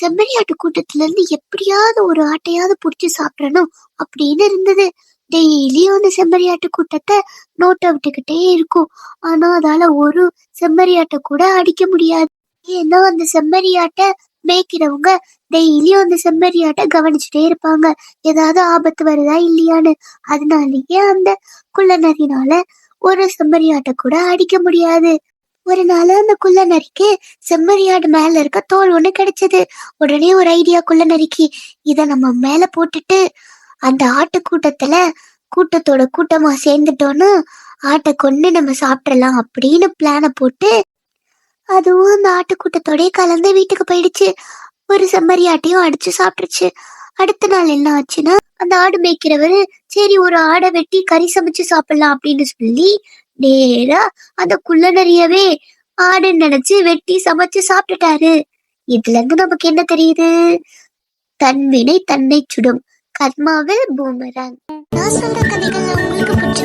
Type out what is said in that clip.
செம்மறியாட்டு கூட்டத்துல இருந்து எப்படியாவது ஒரு ஆட்டையாவது புடிச்சு சாப்பிடணும் அப்படின்னு இருந்தது. டெய்லியும் அந்த செம்மறியாட்டு கூட்டத்தை நோட்ட விட்டுக்கிட்டே இருக்கும். ஆனா அதால ஒரு செம்மறியாட்டை கூட அடிக்க முடியாது. ஏன்னா அந்த செம்மறியாட்டை மேய்க்கிறவங்க டெய்லியும் அந்த செம்மறியாட்டை கவனிச்சுட்டே இருப்பாங்க. ஏதாவது ஆபத்து வருதா இல்லையான்னு. அதனாலயே அந்த குள்ளநரினால ஒரு செம்மறியாட்டை கூட அடிக்க முடியாது. ஒரு நாள் அந்த குள்ள நரிக்கு செம்மறியாடு மேல இருக்க தோல் ஒண்ணு கிடைச்சது. உடனே ஒரு ஐடியா குள்ள நரிக்கு இத நம்ம மேல போட்டுட்டு அந்த ஆட்டு கூட்டத்துல கூட்டத்தோட கூட்டமா சேர்ந்துட்டோம்னு ஆட்டை கொண்டு நம்ம சாப்பிடலாம் அப்படின்னு பிளான போட்டு அதுவும் அந்த ஆட்டு கூட்டத்தோடய கலந்து வீட்டுக்கு போயிடுச்சு. ஒரு செம்மறி ஆட்டையும் அடிச்சு சாப்பிட்டுருச்சு. அடுத்த நாள் என்ன ஆச்சுன்னா அந்த ஆடு மேய்க்கிறவரு சரி ஒரு ஆடை வெட்டி கறி சமைச்சு சாப்பிடலாம் அப்படின்னு சொல்லி நேரா அந்த நிறையவே ஆடுன்னு நினைச்சு வெட்டி சமைச்சு சாப்பிட்டுட்டாரு. இதுல இருந்து நமக்கு என்ன தெரியுது? தன்வினை தன்னை சுடும். கர்மாவில் பூமராங். நான் சொல்ற கதைகள் உங்களுக்கு